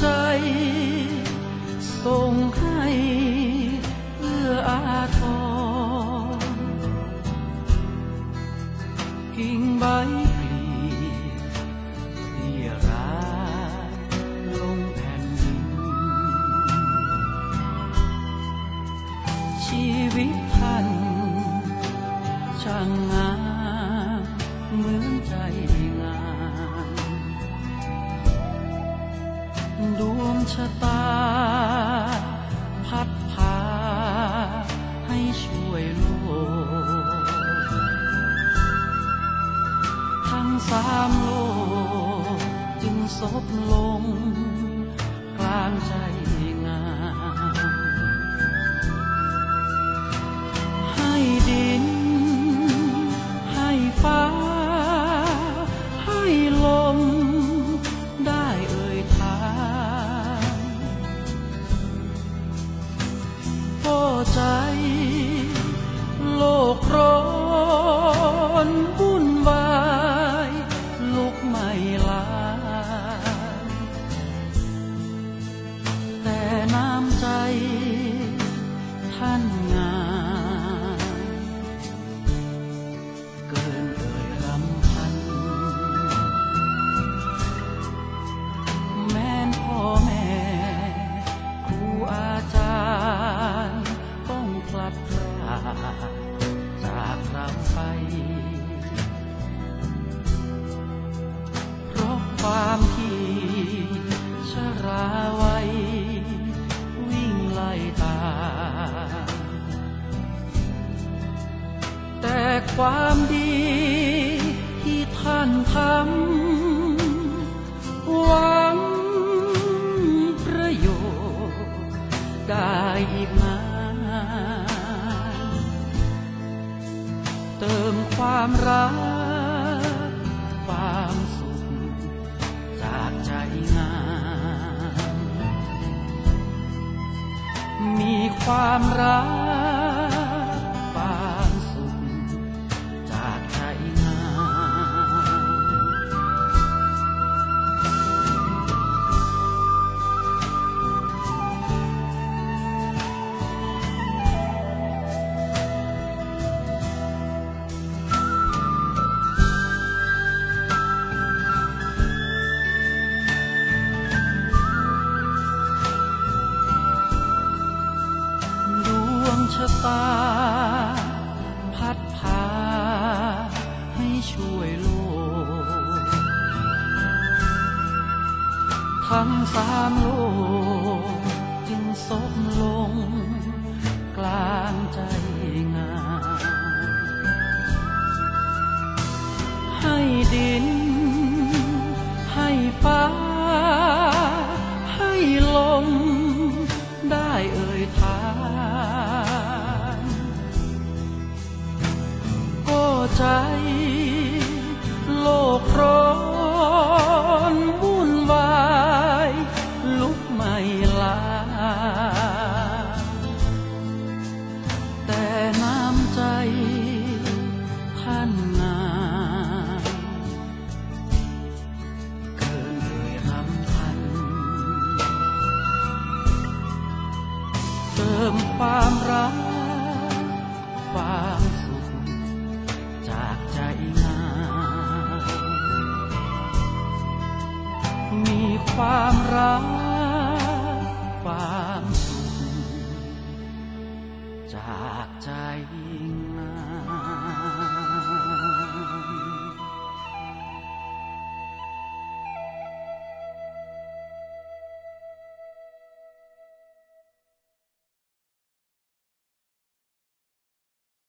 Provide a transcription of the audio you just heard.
ใจส่งให้ พาให้ช่วยโลก ทั้งสามโลกจึงซบลง กลางใจ ใจ ความดีที่ท่านทำหวังประโยชน์ได้อีกนานเติมความรัก ความสุขจากใจงาม มีความรัก ทั้งสามโลกจึงซบลง กลางใจงามให้ดิน ให้ฟ้า ให้ลม ได้เอ่ยทานก็ใจโลกร้ เติมความรักความสุขจากใจงามมีความรักความสุขจากใจงาม